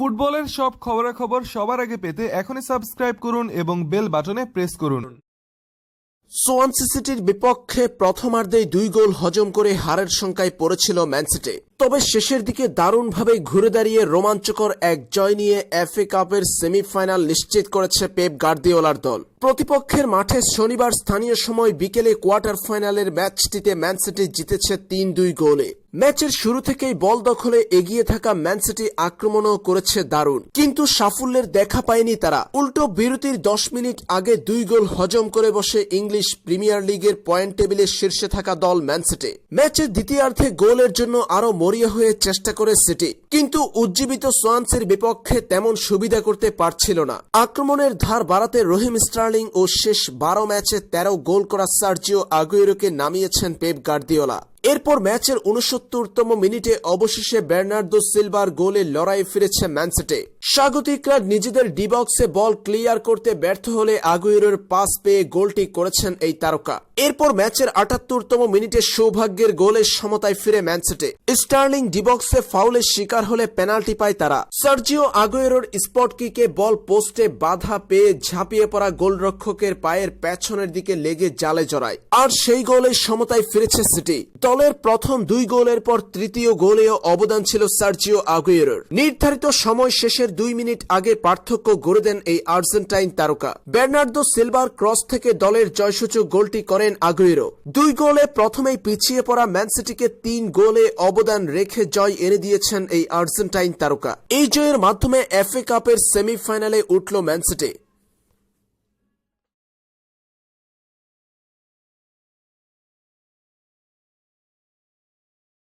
ফুটবলের সব খবরাখবর সবার আগে পেতে এখনই সাবস্ক্রাইব করুন এবং বেল বাটনে প্রেস করুন। সোয়ানসি সিটির বিপক্ষে প্রথমার্ধেই দুই গোল হজম করে হারের সংখ্যায় পড়েছিল ম্যানসিটি তবে শেষের দিকে দারুণভাবে ঘুরে দাঁড়িয়ে রোমাঞ্চকর এক জয় নিয়ে এফএ কাপের সেমিফাইনাল নিশ্চিত করেছে পেপ গার্দিওলার দল। প্রতিপক্ষের মাঠে শনিবার স্থানীয় সময় বিকেলে কোয়ার্টার ফাইনালের ম্যাচটিতে ম্যানসিটি জিতেছে তিন দুই গোলে। ম্যাচের শুরু থেকেই বল দখলে এগিয়ে থাকা ম্যানসিটি আক্রমণও করেছে দারুণ। কিন্তু সাফল্যের দেখা পায়নি তারা। উল্টো বিরতির দশ মিনিট আগে দুই গোল হজম করে বসে ইংলিশ প্রিমিয়ার লিগের পয়েন্ট টেবিলের শীর্ষে থাকা দল ম্যানসিটি ম্যাচের দ্বিতীয়ার্ধে গোলের জন্য আরও মরিয়া হয়ে চেষ্টা করে সিটি। কিন্তু উজ্জীবিত সোয়ান্সের বিপক্ষে তেমন সুবিধা করতে পারছিল না। আক্রমণের ধার বাড়াতে রহিম স্টার্লিং ও শেষ বারো ম্যাচে তেরো গোল করা সার্জিও আগুয়েরোকে নামিয়েছেন পেপ গার্দিওলা। এরপর ম্যাচের উনসত্তরতম মিনিটে অবশেষে বের্নার্দো সিলভার গোলে লড়াই ফিরেছে ম্যানসেটে স্বাগতিকরা নিজেদের ডিবক্সে বল ক্লিয়ার করতে ব্যর্থ হলে আগুয়েরোর পাস পেয়ে গোলটি করেছেন এই তারকা। এরপর ম্যাচের আটাত্তরতম মিনিটে সৌভাগ্যের গোলের সমতায় ফিরে ম্যানসেটে স্টার্লিং ডিবক্সে ফাউলের শিকার হলে পেনাল্টি পায় তারা। সার্জিও আগুয়েরোর স্পট কিকে বল পোস্টে বাধা পেয়ে ঝাঁপিয়ে পড়া গোলরক্ষকের পায়ের পেছনের দিকে লেগে জালে জড়ায়। আর সেই গোলের সমতায় ফিরেছে সিটি। দলের প্রথম দুই গোলের পর তৃতীয় গোলেও অবদান ছিল সার্জিও আগুয়েরোর। নির্ধারিত সময় শেষের দুই মিনিট আগে পার্থক্য গড়ে দেন এই আর্জেন্টাইন তারকা। বের্নার্দো সিলভার ক্রস থেকে দলের জয়সূচক গোলটি করেন আগুয়েরো। দুই গোলে প্রথমেই পিছিয়ে পড়া ম্যানসিটিকে তিন গোলে অবদান রেখে জয় এনে দিয়েছেন এই আর্জেন্টাইন তারকা। এই জয়ের মাধ্যমে এফএ কাপের সেমিফাইনালে উঠল ম্যানসিটি